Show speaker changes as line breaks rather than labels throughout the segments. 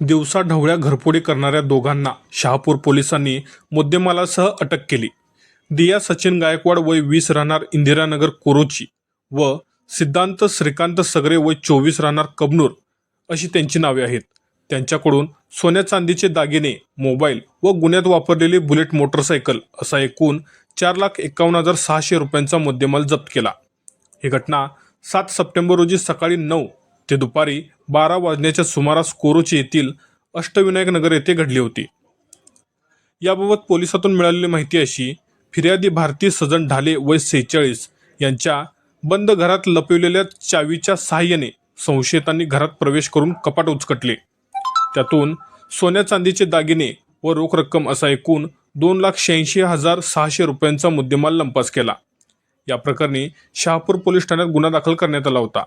दिवसा ढवळ्या घरफोडी करणाऱ्या दोघांना शहापूर पोलिसांनी मुद्देमालासह अटक केली. दिया सचिन गायकवाड वय वीस राहणार इंदिरानगर कोरोची व सिद्धांत श्रीकांत सगरे वय चोवीस राहणार कबनूर अशी त्यांची नावे आहेत. त्यांच्याकडून सोन्या चांदीचे दागिने मोबाईल व गुन्ह्यात वापरलेली बुलेट मोटरसायकल असा एकूण चार लाख एकावन्न हजार सहाशे रुपयांचा मुद्देमाल जप्त केला. ही घटना सात सप्टेंबर रोजी सकाळी नऊ ते दुपारी बारा वाजण्याच्या सुमारास कोरोची येथील अष्टविनायक नगर येथे घडली होती. याबाबत पोलिसातून मिळालेली माहिती अशी फिर्यादी भारती सजन ढाले वय सेहेचाळीस यांच्या बंद घरात लपविलेल्या चावीच्या सहाय्याने संशयितांनी घरात प्रवेश करून कपाट उचकटले. त्यातून सोन्या चांदीचे दागिने व रोख रक्कम असा एकूण दोन लाख शहाऐंशी हजार सहाशे रुपयांचा मुद्देमाल लंपास केला. या प्रकरणी शहापूर पोलीस ठाण्यात गुन्हा दाखल करण्यात आला होता.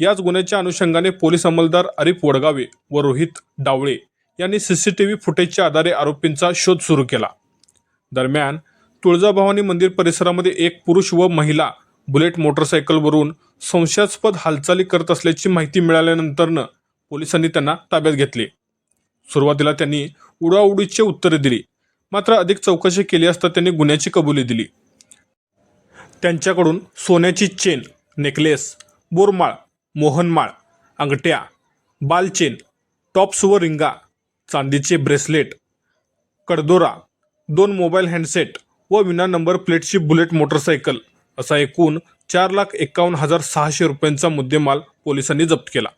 याच गुन्ह्याच्या अनुषंगाने पोलीस अंमलदार अरिफ वडगावे व रोहित डावळे यांनी सीसीटीव्ही फुटेजच्या आधारे आरोपींचा शोध सुरू केला. दरम्यान तुळजाभवानी मंदिर परिसरामध्ये एक पुरुष व महिला बुलेट मोटरसायकलवरून संशयास्पद हालचाली करत असल्याची माहिती मिळाल्यानंतरनं पोलिसांनी त्यांना ताब्यात घेतले. सुरुवातीला त्यांनी उडाउडीची उत्तरे दिली मात्र अधिक चौकशी केली असता त्यांनी गुन्ह्याची कबुली दिली. त्यांच्याकडून सोन्याची चेन नेकलेस बोरमाळ मोहनमाळ अंगठ्या बालचेन टॉप्स व रिंगा चांदीचे ब्रेसलेट कडदोरा दोन मोबाईल हँडसेट व विना नंबर प्लेटची बुलेट मोटरसायकल असा एकूण चार लाख एकावन्न हजार सहाशे रुपयांचा मुद्देमाल पोलिसांनी जप्त केला.